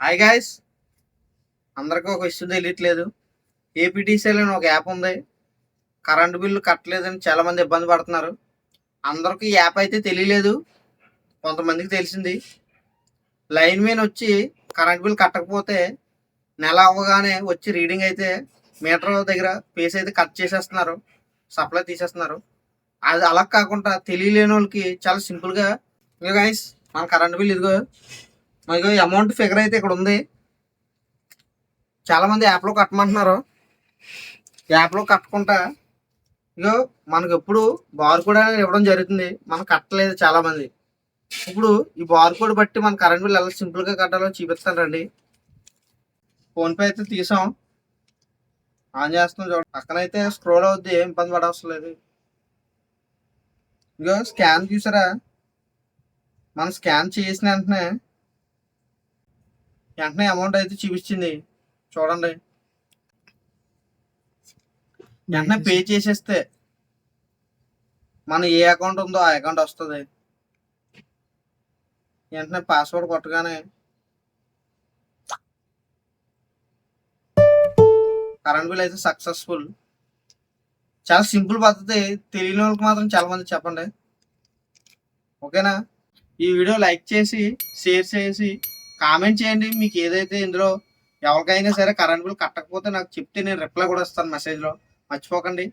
Hi guys అందరికీ ఒక విషయం తెలియట్లేదు ఏపీటీసీఎల్ అని ఒక యాప్ ఉంది. కరెంటు బిల్లు కట్టలేదని చాలా మంది ఇబ్బంది పడుతున్నారు. అందరికీ ఈ యాప్ అయితే తెలియలేదు. కొంతమందికి తెలిసింది. లైన్ మెయిన్ వచ్చి కరెంట్ బిల్ కట్టకపోతే నెల అవ్వగానే వచ్చి రీడింగ్ అయితే మీటర్ దగ్గర పేస్ అయితే కట్ చేసేస్తున్నారు. సప్లై తీసేస్తున్నారు. అది అలా కాకుండా తెలియలేని వాళ్ళకి చాలా సింపుల్గా ఇదిగో గైస్ మన కరెంట్ బిల్ ఇదిగో మనకి అమౌంట్ ఫిగర్ అయితే ఇక్కడ ఉంది. చాలామంది యాప్లో కట్టమంటున్నారు. యాప్లో కట్టకుండా ఇగో మనకు ఎప్పుడు బార్ కోడ్ అనేది ఇవ్వడం జరుగుతుంది. మనం కట్టలేదు చాలామంది. ఇప్పుడు ఈ బార్ కోడ్ బట్టి మన కరెంట్ బిల్ ఎలా సింపుల్గా కట్టాలో చూపిస్తాను రండి. అయితే తీసాం. ఆన్ చేస్తాం చూడండి. పక్కనైతే స్క్రోల్ అవుద్ది. ఏం ఇబ్బంది పడవసరం లేదు. ఇగో స్కాన్ చూసారా? మనం స్కాన్ చేసిన వెంటనే వెంటనే అమౌంట్ అయితే చూపించింది. చూడండి. వెంటనే పే చేసేస్తే మన ఏ అకౌంట్ ఉందో ఆ అకౌంట్ వస్తుంది. వెంటనే పాస్వర్డ్ కొట్టగానే కరెంట్ బిల్ అయితే సక్సెస్ఫుల్ చాలా సింపుల్ పద్ధతి. తెలియని వాళ్ళకి మాత్రం చాలా మంది చెప్పండి. ఓకేనా ఈ వీడియో లైక్ చేసి షేర్ చేసి కామెంట్ చేయండి. మీకు ఏదైతే ఇందులో ఎవరికైనా సరే కరెంట్ బిల్ కట్టకపోతే నాకు చెప్తే నేను రిప్లై కూడా ఇస్తాను మెసేజ్లో మర్చిపోకండి.